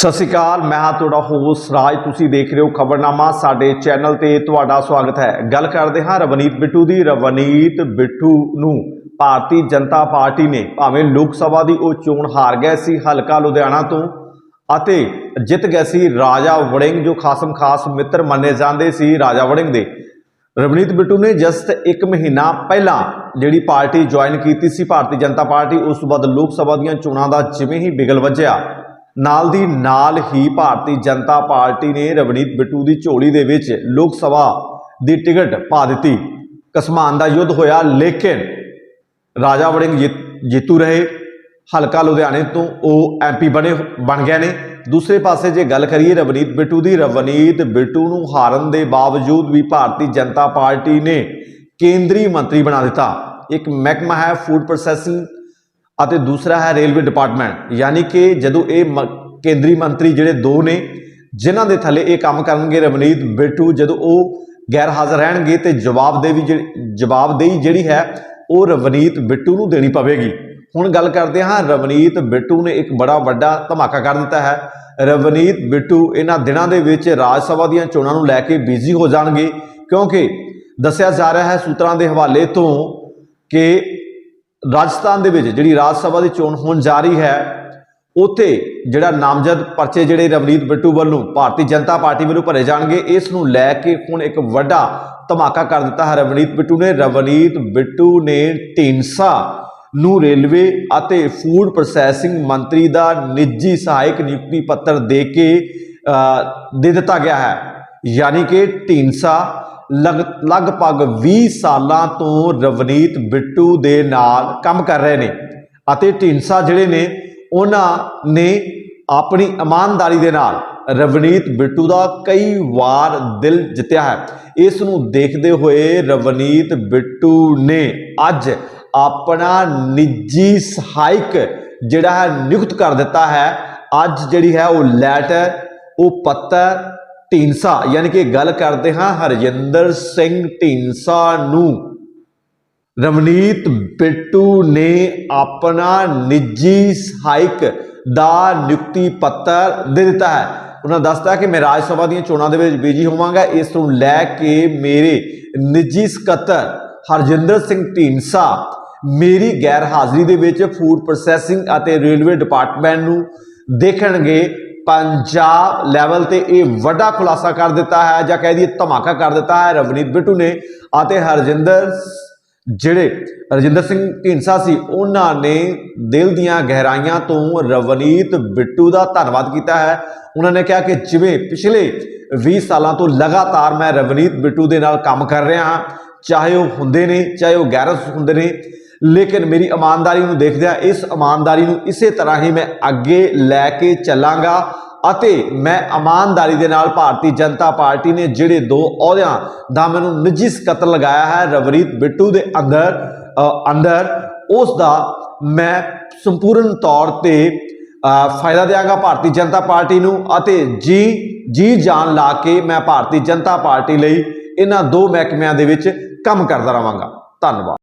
ਸਤਿ ਸ਼੍ਰੀ ਅਕਾਲ, ਮੈਂ ਹਾਂ ਤੁਹਾਡਾ ਹੋਸਟ ਰਾਜ। ਤੁਸੀਂ ਦੇਖ ਰਹੇ ਹੋ ਖਬਰਨਾਮਾ, ਸਾਡੇ ਚੈਨਲ ਤੇ ਤੁਹਾਡਾ ਸਵਾਗਤ ਹੈ। ਗੱਲ ਕਰਦੇ ਹਾਂ ਰਵਨੀਤ ਬਿੱਟੂ ਦੀ। ਰਵਨੀਤ ਬਿੱਟੂ ਨੂੰ ਭਾਰਤੀ ਜਨਤਾ ਪਾਰਟੀ ਨੇ ਭਾਵੇਂ ਲੋਕ ਸਭਾ ਦੀ ਉਹ ਚੋਣ ਹਾਰ ਗਏ ਸੀ ਹਲਕਾ ਲੁਧਿਆਣਾ ਤੋਂ, ਅਤੇ ਜਿੱਤ ਗਏ ਸੀ ਰਾਜਾ ਵੜਿੰਗ, ਜੋ ਖਾਸਮ ਖਾਸ ਮਿੱਤਰ ਮੰਨੇ ਜਾਂਦੇ ਸੀ ਰਾਜਾ ਵੜਿੰਗ ਦੇ। ਰਵਨੀਤ ਬਿੱਟੂ ਨੇ ਜਸਟ 1 ਮਹੀਨਾ ਪਹਿਲਾਂ ਜਿਹੜੀ ਪਾਰਟੀ ਜੁਆਇਨ ਕੀਤੀ ਸੀ ਭਾਰਤੀ ਜਨਤਾ ਪਾਰਟੀ, ਉਸ ਤੋਂ ਬਾਅਦ ਲੋਕ ਸਭਾ ਦੀਆਂ ਚੋਣਾਂ ਦਾ ਜਿਵੇਂ ਹੀ ਬਿਗਲ ਵੱਜਿਆ ਨਾਲ ਦੀ ਨਾਲ ਹੀ ਭਾਰਤੀ ਜਨਤਾ ਪਾਰਟੀ ਨੇ ਰਵਨੀਤ ਬਿੱਟੂ ਦੀ ਝੋਲੀ ਦੇ ਵਿੱਚ ਲੋਕ ਸਭਾ ਦੀ ਟਿਕਟ ਪਾ ਦਿੱਤੀ। ਕਸਮਾਨ ਦਾ ਯੁੱਧ ਹੋਇਆ, ਲੇਕਿਨ ਰਾਜਾ ਵੜਿੰਗ ਜਿੱਤ- ਜੇਤੂ ਰਹੇ। ਹਲਕਾ ਲੁਧਿਆਣੇ ਤੋਂ ਉਹ ਐਮਪੀ ਬਣੇ, ਬਣ ਗਏ ਨੇ। ਦੂਸਰੇ ਪਾਸੇ ਜੇ ਗੱਲ ਕਰੀਏ, ਰਵਨੀਤ ਬਿੱਟੂ ਦੀ, ਰਵਨੀਤ ਬਿੱਟੂ ਨੂੰ ਹਾਰਨ ਦੇ ਬਾਵਜੂਦ ਵੀ ਭਾਰਤੀ ਜਨਤਾ ਪਾਰਟੀ ਨੇ ਕੇਂਦਰੀ ਮੰਤਰੀ ਬਣਾ ਦਿੱਤਾ। ਇੱਕ ਮਹਿਕਮਾ ਹੈ ਫੂਡ ਪ੍ਰੋਸੈਸਿੰਗ ਅਤੇ ਦੂਸਰਾ ਹੈ ਰੇਲਵੇ ਡਿਪਾਰਟਮੈਂਟ। ਯਾਨੀ ਕਿ ਜਦੋਂ ਇਹ ਮ- ਕੇਂਦਰੀ ਮੰਤਰੀ ਜਿਹੜੇ ਦੋ ਨੇ, ਜਿਨ੍ਹਾਂ ਦੇ ਥੱਲੇ ਇਹ ਕੰਮ ਕਰਨਗੇ ਰਵਨੀਤ ਬਿੱਟੂ, ਜਦੋਂ ਉਹ ਗੈਰ ਹਾਜ਼ਰ ਰਹਿਣਗੇ ਤੇ ਜਵਾਬਦੇਹੀ ਜਿਹੜੀ ਜਵਾਬਦੇਹੀ ਜਿਹੜੀ ਹੈ, ਉਹ ਰਵਨੀਤ ਬਿੱਟੂ ਨੂੰ ਦੇਣੀ ਪਵੇਗੀ। ਹੁਣ ਗੱਲ ਕਰਦੇ ਹਾਂ, ਰਵਨੀਤ ਬਿੱਟੂ ਨੇ ਇੱਕ ਬੜਾ ਵੱਡਾ ਧਮਾਕਾ ਕਰ ਦਿੱਤਾ ਹੈ। ਰਵਨੀਤ ਬਿੱਟੂ ਇਹਨਾਂ ਦਿਨਾਂ ਦੇ ਵਿੱਚ ਰਾਜ ਸਭਾ ਦੀਆਂ ਚੋਣਾਂ ਨੂੰ ਲੈ ਕੇ ਬਿਜ਼ੀ ਹੋ ਜਾਣਗੇ, ਕਿਉਂਕਿ ਦੱਸਿਆ ਜਾ ਰਿਹਾ ਹੈ ਸੂਤਰਾਂ ਦੇ ਹਵਾਲੇ ਤੋਂ ਕਿ ਰਾਜਸਥਾਨ ਦੇ ਵਿੱਚ ਜਿਹੜੀ ਰਾਜ ਸਭਾ ਦੀ ਚੋਣ ਹੋਣ ਜਾ ਰਹੀ ਹੈ, ਉੱਥੇ ਜਿਹੜਾ ਨਾਮਜ਼ਦ ਪਰਚੇ ਜਿਹੜੇ ਰਵਨੀਤ ਬਿੱਟੂ ਵੱਲੋਂ ਭਾਰਤੀ ਜਨਤਾ ਪਾਰਟੀ ਵੱਲੋਂ ਭਰੇ ਜਾਣਗੇ, ਇਸ ਨੂੰ ਲੈ ਕੇ ਹੁਣ ਇੱਕ ਵੱਡਾ ਧਮਾਕਾ ਕਰ ਦਿੱਤਾ ਹੈ ਰਵਨੀਤ ਬਿੱਟੂ ਨੇ। ਰਵਨੀਤ ਬਿੱਟੂ ਨੇ ਢੀਂਡਸਾ ਨੂੰ ਰੇਲਵੇ ਅਤੇ ਫੂਡ ਪ੍ਰੋਸੈਸਿੰਗ ਮੰਤਰੀ ਦਾ ਨਿੱਜੀ ਸਹਾਇਕ ਨਿਯੁਕਤੀ ਪੱਤਰ ਦੇ ਕੇ ਦੇ ਦਿੱਤਾ ਗਿਆ ਹੈ। ਯਾਨੀ ਕਿ ਢੀਂਡਸਾ ਲਗਭਗ 20 ਸਾਲਾਂ ਤੋਂ ਰਵਨੀਤ ਬਿੱਟੂ ਦੇ ਨਾਲ ਕੰਮ ਕਰ ਰਹੇ ਨੇ ਅਤੇ ਢੀਂਡਸਾ ਜਿਹੜੇ ਨੇ, ਉਹਨਾਂ ਨੇ ਆਪਣੀ ਇਮਾਨਦਾਰੀ ਦੇ ਨਾਲ ਰਵਨੀਤ ਬਿੱਟੂ ਦਾ ਕਈ ਵਾਰ ਦਿਲ ਜਿੱਤਿਆ ਹੈ। ਇਸ ਨੂੰ ਦੇਖਦੇ ਹੋਏ ਰਵਨੀਤ ਬਿੱਟੂ ਨੇ ਅੱਜ ਆਪਣਾ ਨਿੱਜੀ ਸਹਾਇਕ ਜਿਹੜਾ ਹੈ ਨਿਯੁਕਤ ਕਰ ਦਿੱਤਾ ਹੈ। ਅੱਜ ਜਿਹੜੀ ਹੈ ਉਹ ਲੈਟਰ ਉਹ ਪੱਤਰ ਢੀਂਡਸਾ, ਯਾਨੀ ਕਿ ਗੱਲ ਕਰਦੇ ਹਾਂ ਹਰਜਿੰਦਰ ਸਿੰਘ ਢੀਂਡਸਾ ਨੂੰ। ਰਵਨੀਤ ਬਿੱਟੂ ਨੇ ਆਪਣਾ ਨਿੱਜੀ ਸਹਾਇਕ ਦਾ ਨਿਯੁਕਤੀ ਪੱਤਰ ਦੇ ਦਿੱਤਾ ਹੈ। ਉਹਨਾਂ ਦੱਸਦਾ ਕਿ ਮੈਂ ਰਾਜ ਸਭਾ ਦੀਆਂ ਚੋਣਾਂ ਦੇ ਵਿੱਚ ਬਿਜ਼ੀ ਹੋਵਾਂਗਾ। ਇਸ ਨੂੰ ਲੈ ਕੇ ਮੇਰੇ ਨਿੱਜੀ ਸਕੱਤਰ ਹਰਜਿੰਦਰ ਸਿੰਘ ਢੀਂਡਸਾ ਮੇਰੀ ਗੈਰ ਹਾਜ਼ਰੀ ਦੇ ਵਿੱਚ ਫੂਡ ਪ੍ਰੋਸੈਸਿੰਗ ਅਤੇ ਰੇਲਵੇ ਡਿਪਾਰਟਮੈਂਟ ਨੂੰ ਦੇਖਣਗੇ। ਪੰਜਾਬ ਲੈਵਲ ਤੇ ਇਹ ਵੱਡਾ ਖੁਲਾਸਾ ਕਰ ਦਿੱਤਾ ਹੈ ਜਾਂ ਕਹਿ ਦਈਏ ਧਮਾਕਾ ਕਰ ਦਿੱਤਾ ਹੈ। ਰਵਨੀਤ ਬਿੱਟੂ ਨੇ ਅਤੇ ਹਰਜਿੰਦਰ ਜਿਹੜੇ ਰਜਿੰਦਰ ਸਿੰਘ ਢੀਂਡਸਾ ਸੀ, ਉਹਨਾਂ ਨੇ ਦਿਲ ਦੀਆਂ ਗਹਿਰਾਈਆਂ ਤੋਂ ਰਵਨੀਤ ਬਿੱਟੂ ਦਾ ਧੰਨਵਾਦ ਕੀਤਾ ਹੈ। ਉਹਨਾਂ ਨੇ ਕਿਹਾ ਕਿ ਜਿਵੇਂ ਪਿਛਲੇ 20 ਸਾਲਾਂ ਤੋਂ ਲਗਾਤਾਰ ਮੈਂ ਰਵਨੀਤ ਬਿੱਟੂ ਦੇ ਨਾਲ ਕੰਮ ਕਰ ਰਿਹਾ ਹਾਂ, ਚਾਹੇ ਉਹ ਹੁੰਦੇ ਨੇ, ਚਾਹੇ ਉਹ ਗੈਰਸ ਹੁੰਦੇ ਨੇ ਲੇਕਿਨ ਮੇਰੀ ਇਮਾਨਦਾਰੀ ਨੂੰ ਦੇਖਦਿਆਂ ਇਸ ਇਮਾਨਦਾਰੀ ਨੂੰ ਇਸੇ ਤਰ੍ਹਾਂ ਹੀ ਮੈਂ ਅੱਗੇ ਲੈ ਕੇ ਚੱਲਾਂਗਾ ਅਤੇ ਮੈਂ ਇਮਾਨਦਾਰੀ ਦੇ ਨਾਲ ਭਾਰਤੀ ਜਨਤਾ ਪਾਰਟੀ ਨੇ ਜਿਹੜੇ ਦੋ ਅਹੁਦਿਆਂ ਦਾ ਮੈਨੂੰ ਨਿੱਜੀ ਸਕੱਤਰ ਲਗਾਇਆ ਹੈ ਰਵਰੀਤ ਬਿੱਟੂ ਦੇ ਅੰਦਰ ਅੰਦਰ, ਉਸ ਦਾ ਮੈਂ ਸੰਪੂਰਨ ਤੌਰ ਤੇ ਫਾਇਦਾ ਦਿਆਂਗਾ ਭਾਰਤੀ ਜਨਤਾ ਪਾਰਟੀ ਨੂੰ ਅਤੇ ਜੀ ਜੀ ਜਾਨ ਲਾ ਕੇ ਮੈਂ ਭਾਰਤੀ ਜਨਤਾ ਪਾਰਟੀ ਲਈ ਇਹਨਾਂ ਦੋ ਮਹਿਕਮਿਆਂ ਦੇ ਵਿੱਚ ਕੰਮ ਕਰਦਾ ਰਹਾਂਗਾ। ਧੰਨਵਾਦ।